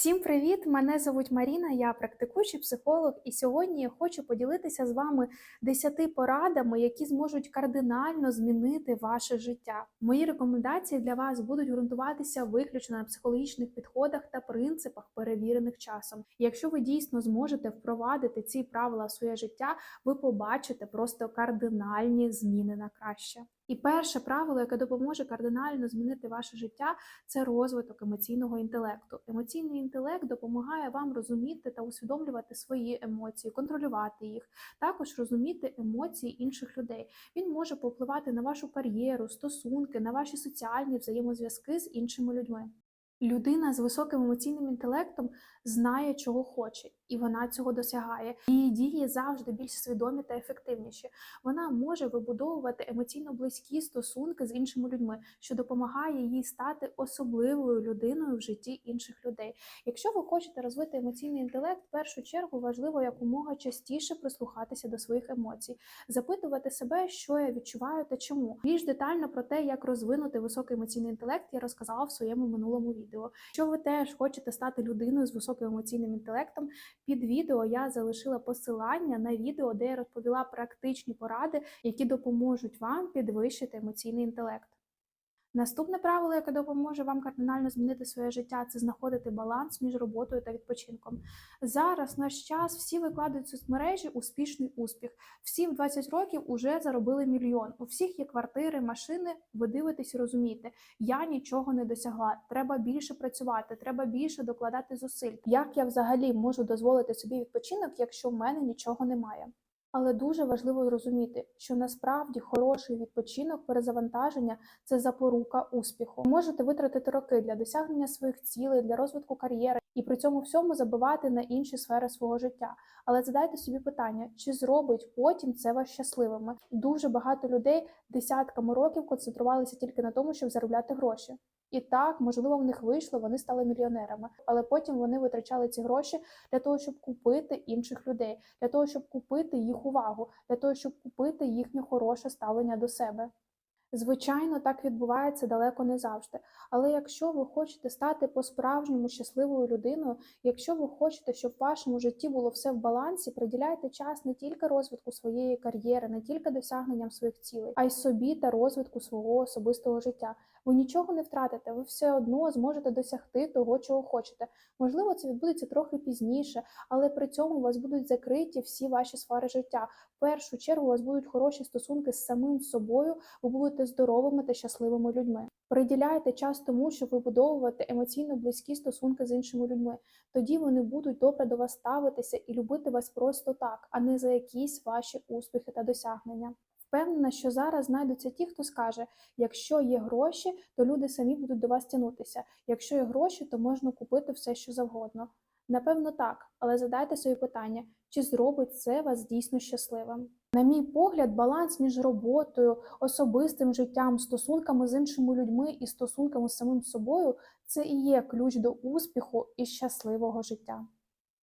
Всім привіт! Мене звуть Маріна, я практикуючий психолог, і сьогодні я хочу поділитися з вами 10 порадами, які зможуть кардинально змінити ваше життя. Мої рекомендації для вас будуть ґрунтуватися виключно на психологічних підходах та принципах, перевірених часом. Якщо ви дійсно зможете впровадити ці правила в своє життя, ви побачите просто кардинальні зміни на краще. І перше правило, яке допоможе кардинально змінити ваше життя, це розвиток емоційного інтелекту. Емоційний інтелект допомагає вам розуміти та усвідомлювати свої емоції, контролювати їх, також розуміти емоції інших людей. Він може повпливати на вашу кар'єру, стосунки, на ваші соціальні взаємозв'язки з іншими людьми. Людина з високим емоційним інтелектом знає, чого хоче, і вона цього досягає. Її дії завжди більш свідомі та ефективніші. Вона може вибудовувати емоційно близькі стосунки з іншими людьми, що допомагає їй стати особливою людиною в житті інших людей. Якщо ви хочете розвити емоційний інтелект, в першу чергу важливо якомога частіше прислухатися до своїх емоцій, запитувати себе, що я відчуваю та чому. Більш детально про те, як розвинути високий емоційний інтелект, я розказала в своєму минулому відео. Якщо ви теж хочете стати людиною з високим емоційним інтелектом, під відео я залишила посилання на відео, де я розповіла практичні поради, які допоможуть вам підвищити емоційний інтелект. Наступне правило, яке допоможе вам кардинально змінити своє життя, це знаходити баланс між роботою та відпочинком. Зараз наш час всі викладають в соцмережі успішний успіх. Всі в 20 років уже заробили мільйон. У всіх є квартири, машини. Ви дивитесь і розумієте, я нічого не досягла. Треба більше працювати, треба більше докладати зусиль. Як я взагалі можу дозволити собі відпочинок, якщо в мене нічого немає? Але дуже важливо зрозуміти, що насправді хороший відпочинок перезавантаження це запорука успіху. Можете витратити роки для досягнення своїх цілей, для розвитку кар'єри і при цьому всьому забивати на інші сфери свого життя. Але задайте собі питання, чи зробить потім це вас щасливими? Дуже багато людей десятками років концентрувалися тільки на тому, щоб заробляти гроші. І так, можливо, в них вийшло, вони стали мільйонерами, але потім вони витрачали ці гроші для того, щоб купити інших людей, для того, щоб купити їх увагу, для того, щоб купити їхнє хороше ставлення до себе. Звичайно, так відбувається далеко не завжди. Але якщо ви хочете стати по-справжньому щасливою людиною, якщо ви хочете, щоб в вашому житті було все в балансі, приділяйте час не тільки розвитку своєї кар'єри, не тільки досягненням своїх цілей, а й собі та розвитку свого особистого життя. Ви нічого не втратите, ви все одно зможете досягти того, чого хочете. Можливо, це відбудеться трохи пізніше, але при цьому у вас будуть закриті всі ваші сфери життя. В першу чергу у вас будуть хороші стосунки з самим собою, ви будете здоровими та щасливими людьми. Приділяйте час тому, щоб вибудовувати емоційно близькі стосунки з іншими людьми. Тоді вони будуть добре до вас ставитися і любити вас просто так, а не за якісь ваші успіхи та досягнення. Впевнена, що зараз знайдуться ті, хто скаже: якщо є гроші, то люди самі будуть до вас тягнутися. Якщо є гроші, то можна купити все, що завгодно. Напевно, так, але задайте собі питання, чи зробить це вас дійсно щасливим. На мій погляд, баланс між роботою, особистим життям, стосунками з іншими людьми і стосунками з самим собою це і є ключ до успіху і щасливого життя.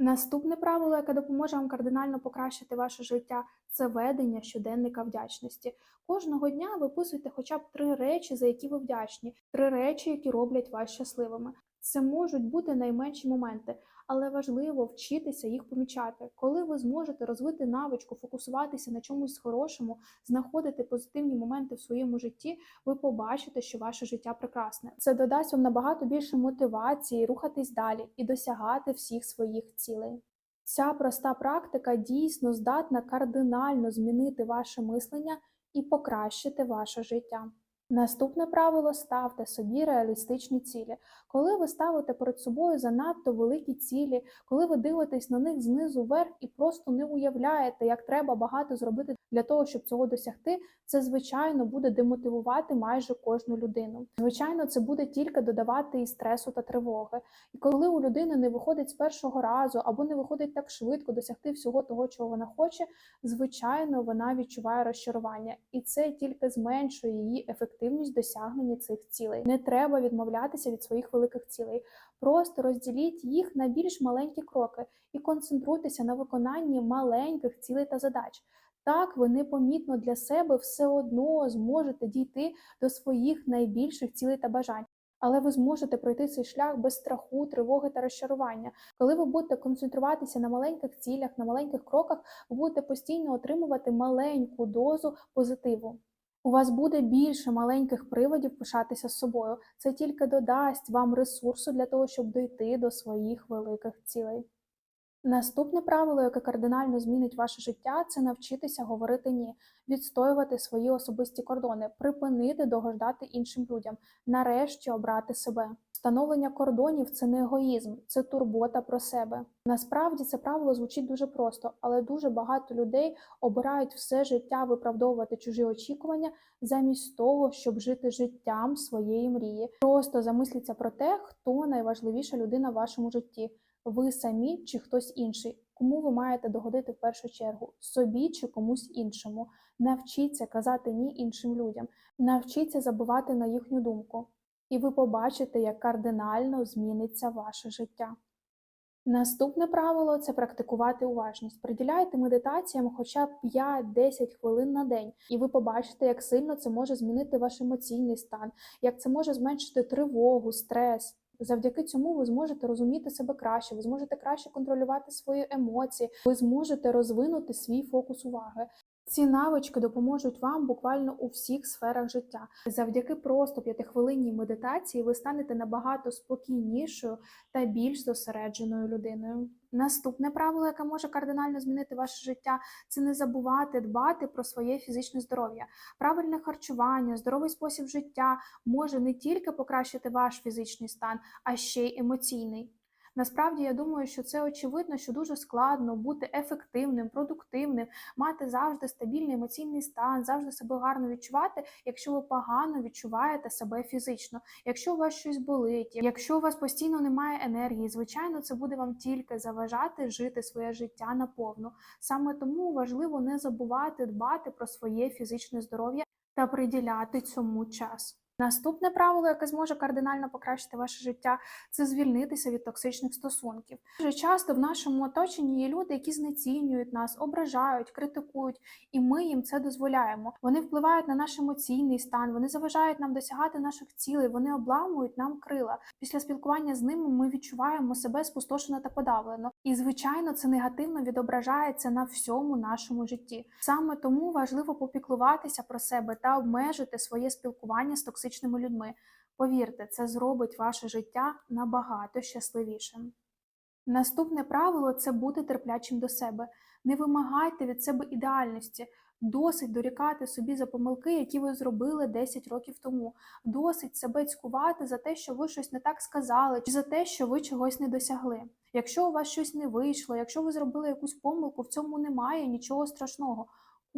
Наступне правило, яке допоможе вам кардинально покращити ваше життя, це ведення щоденника вдячності. Кожного дня виписуйте хоча б три речі, за які ви вдячні, три речі, які роблять вас щасливими. Це можуть бути найменші моменти, але важливо вчитися їх помічати. Коли ви зможете розвити навичку, фокусуватися на чомусь хорошому, знаходити позитивні моменти в своєму житті, ви побачите, що ваше життя прекрасне. Це додасть вам набагато більше мотивації рухатись далі і досягати всіх своїх цілей. Ця проста практика дійсно здатна кардинально змінити ваше мислення і покращити ваше життя. Наступне правило ставте собі реалістичні цілі. Коли ви ставите перед собою занадто великі цілі, коли ви дивитесь на них знизу вверх і просто не уявляєте, як треба багато зробити для того, щоб цього досягти, це звичайно буде демотивувати майже кожну людину. Звичайно, це буде тільки додавати і стресу та тривоги. І коли у людини не виходить з першого разу або не виходить так швидко досягти всього того, чого вона хоче, звичайно, вона відчуває розчарування, і це тільки зменшує її ефективність досягнення цих цілей. Не треба відмовлятися від своїх великих цілей. Просто розділіть їх на більш маленькі кроки і концентруйтеся на виконанні маленьких цілей та задач. Так ви непомітно для себе все одно зможете дійти до своїх найбільших цілей та бажань. Але ви зможете пройти цей шлях без страху, тривоги та розчарування. Коли ви будете концентруватися на маленьких цілях, на маленьких кроках, ви будете постійно отримувати маленьку дозу позитиву. У вас буде більше маленьких приводів пишатися з собою. Це тільки додасть вам ресурсу для того, щоб дійти до своїх великих цілей. Наступне правило, яке кардинально змінить ваше життя, це навчитися говорити ні, відстоювати свої особисті кордони, припинити догождати іншим людям, нарешті обрати себе. Встановлення кордонів це не егоїзм, це турбота про себе. Насправді це правило звучить дуже просто, але дуже багато людей обирають все життя виправдовувати чужі очікування замість того, щоб жити життям своєї мрії. Просто замисліться про те, хто найважливіша людина в вашому житті ви самі чи хтось інший, кому ви маєте догодити в першу чергу собі чи комусь іншому. Навчіться казати ні іншим людям, навчіться забувати на їхню думку, і ви побачите, як кардинально зміниться ваше життя. Наступне правило це практикувати уважність. Приділяйте медитаціям хоча б 5-10 хвилин на день, і ви побачите, як сильно це може змінити ваш емоційний стан, як це може зменшити тривогу, стрес. Завдяки цьому ви зможете розуміти себе краще, ви зможете краще контролювати свої емоції, ви зможете розвинути свій фокус уваги. Ці навички допоможуть вам буквально у всіх сферах життя. Завдяки просто п'ятихвилинній медитації ви станете набагато спокійнішою та більш зосередженою людиною. Наступне правило, яке може кардинально змінити ваше життя, це не забувати дбати про своє фізичне здоров'я. Правильне харчування, здоровий спосіб життя може не тільки покращити ваш фізичний стан, а ще й емоційний. Насправді я думаю, що це очевидно, що дуже складно бути ефективним, продуктивним, мати завжди стабільний емоційний стан, завжди себе гарно відчувати, якщо ви погано відчуваєте себе фізично, якщо у вас щось болить, якщо у вас постійно немає енергії, звичайно, це буде вам тільки заважати жити своє життя наповну. Саме тому важливо не забувати дбати про своє фізичне здоров'я та приділяти цьому час. Наступне правило, яке зможе кардинально покращити ваше життя, це звільнитися від токсичних стосунків. Дуже часто в нашому оточенні є люди, які знецінюють нас, ображають, критикують, і ми їм це дозволяємо. Вони впливають на наш емоційний стан, вони заважають нам досягати наших цілей, вони обламують нам крила. Після спілкування з ними ми відчуваємо себе спустошено та подавлено. І, звичайно, це негативно відображається на всьому нашому житті. Саме тому важливо попіклуватися про себе та обмежити своє спілкування з токсичними токсичними людьми. Повірте, це зробить ваше життя набагато щасливішим. Наступне правило це бути терплячим до себе. Не вимагайте від себе ідеальності. Досить дорікати собі за помилки, які ви зробили 10 років тому. Досить себе цькувати за те, що ви щось не так сказали, чи за те, що ви чогось не досягли. Якщо у вас щось не вийшло, якщо ви зробили якусь помилку, в цьому немає нічого страшного.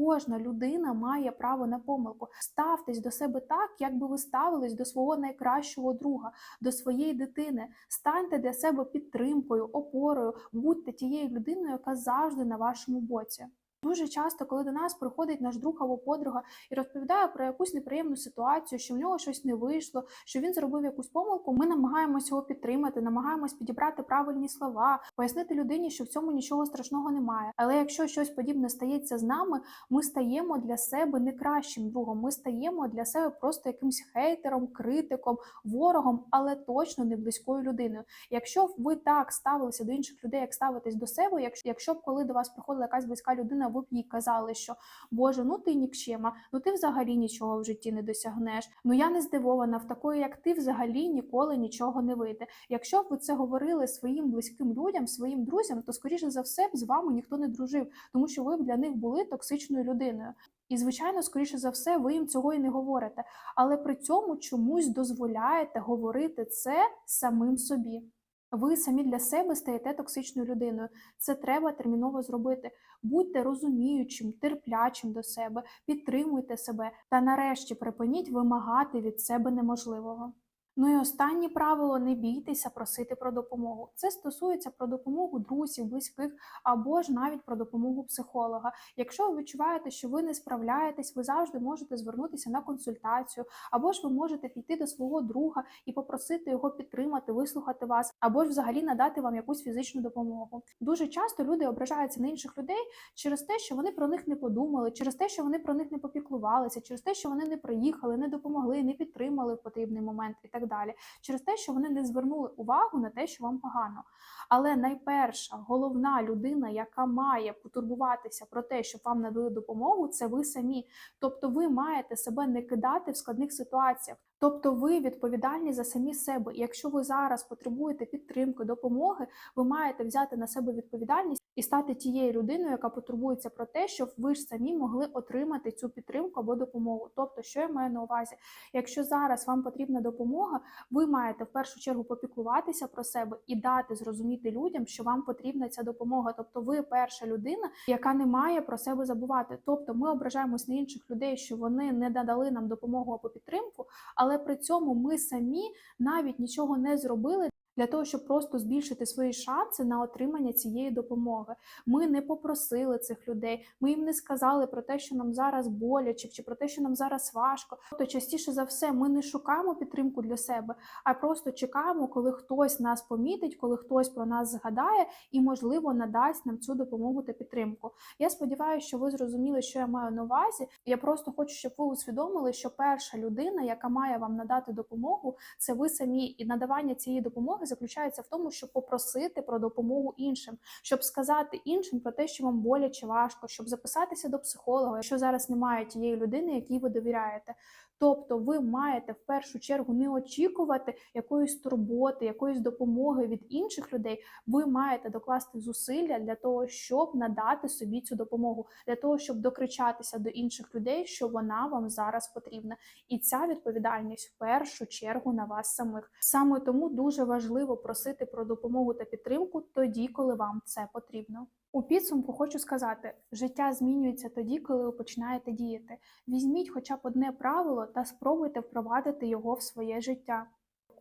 Кожна людина має право на помилку. Ставтесь до себе так, як би ви ставились до свого найкращого друга, до своєї дитини. Станьте для себе підтримкою, опорою, будьте тією людиною, яка завжди на вашому боці. Дуже часто, коли до нас приходить наш друг або подруга і розповідає про якусь неприємну ситуацію, що в нього щось не вийшло, що він зробив якусь помилку, ми намагаємося його підтримати, намагаємось підібрати правильні слова, пояснити людині, що в цьому нічого страшного немає. Але якщо щось подібне стається з нами, ми стаємо для себе не кращим другом. Ми стаємо для себе просто якимсь хейтером, критиком, ворогом, але точно не близькою людиною. Якщо ви так ставилися до інших людей, як ставитесь до себе, якщо, якщо б коли до вас приходила якась близька людина, ви б їй казали, що Боже, ну ти нікчема, ну ти взагалі нічого в житті не досягнеш. Ну я не здивована, в такої, як ти, взагалі ніколи нічого не вийде. Якщо б ви це говорили своїм близьким людям, своїм друзям, то скоріше за все б з вами ніхто не дружив, тому що ви б для них були токсичною людиною. І, звичайно, скоріше за все, ви їм цього і не говорите, але при цьому чомусь дозволяєте говорити це самим собі. Ви самі для себе стаєте токсичною людиною. Це треба терміново зробити. Будьте розуміючим, терплячим до себе, підтримуйте себе та нарешті припиніть вимагати від себе неможливого. Ну і останнє правило не бійтеся просити про допомогу. Це стосується про допомогу друзів, близьких або ж навіть про допомогу психолога. Якщо ви відчуваєте, що ви не справляєтесь, ви завжди можете звернутися на консультацію, або ж ви можете піти до свого друга і попросити його підтримати, вислухати вас, або ж взагалі надати вам якусь фізичну допомогу. Дуже часто люди ображаються на інших людей через те, що вони про них не подумали, через те, що вони про них не попіклувалися, через те, що вони не приїхали, не допомогли, не підтримали в потрібний момент і так далі. через те, що вони не звернули увагу на те, що вам погано. Але найперша головна людина, яка має потурбуватися про те, щоб вам надали допомогу, це ви самі. Тобто, ви маєте себе не кидати в складних ситуаціях. Тобто, ви відповідальні за самі себе. Якщо ви зараз потребуєте підтримки, допомоги, ви маєте взяти на себе відповідальність і стати тією людиною, яка потурбується про те, щоб ви ж самі могли отримати цю підтримку або допомогу. Тобто, що я маю на увазі, якщо зараз вам потрібна допомога, ви маєте в першу чергу попіклуватися про себе і дати зрозуміти людям, що вам потрібна ця допомога. Тобто, ви перша людина, яка не має про себе забувати. Тобто, ми ображаємось на інших людей, що вони не надали нам допомогу або підтримку, але при цьому ми самі навіть нічого не зробили. Для того щоб просто збільшити свої шанси на отримання цієї допомоги, ми не попросили цих людей, ми їм не сказали про те, що нам зараз боляче, чи про те, що нам зараз важко. Тобто, частіше за все, ми не шукаємо підтримку для себе, а просто чекаємо, коли хтось нас помітить, коли хтось про нас згадає і, можливо, надасть нам цю допомогу та підтримку. Я сподіваюся, що ви зрозуміли, що я маю на увазі. Я просто хочу, щоб ви усвідомили, що перша людина, яка має вам надати допомогу, це ви самі, і надавання цієї допомоги заключається в тому, щоб попросити про допомогу іншим, щоб сказати іншим про те, що вам боляче важко, щоб записатися до психолога, якщо зараз немає тієї людини, якій ви довіряєте. Тобто ви маєте в першу чергу не очікувати якоїсь турботи, якоїсь допомоги від інших людей. Ви маєте докласти зусилля для того, щоб надати собі цю допомогу, для того, щоб докричатися до інших людей, що вона вам зараз потрібна. І ця відповідальність в першу чергу на вас самих. Саме тому дуже важливо просити про допомогу та підтримку тоді, коли вам це потрібно. У підсумку хочу сказати: життя змінюється тоді, коли ви починаєте діяти. Візьміть хоча б одне правило та спробуйте впровадити його в своє життя.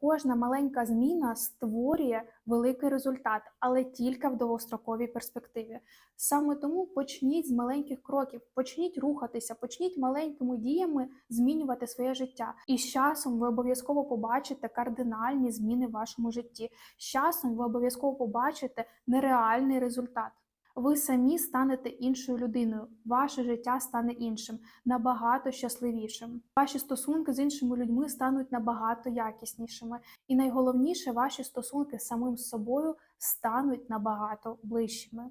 Кожна маленька зміна створює великий результат, але тільки в довгостроковій перспективі. Саме тому почніть з маленьких кроків, почніть рухатися, почніть маленькими діями змінювати своє життя. І з часом ви обов'язково побачите кардинальні зміни в вашому житті. З часом ви обов'язково побачите нереальний результат. Ви самі станете іншою людиною, ваше життя стане іншим, набагато щасливішим. Ваші стосунки з іншими людьми стануть набагато якіснішими. І найголовніше, ваші стосунки з самим собою стануть набагато ближчими.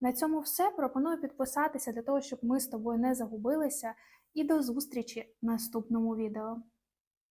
На цьому все. Пропоную підписатися для того, щоб ми з тобою не загубилися. І до зустрічі в наступному відео.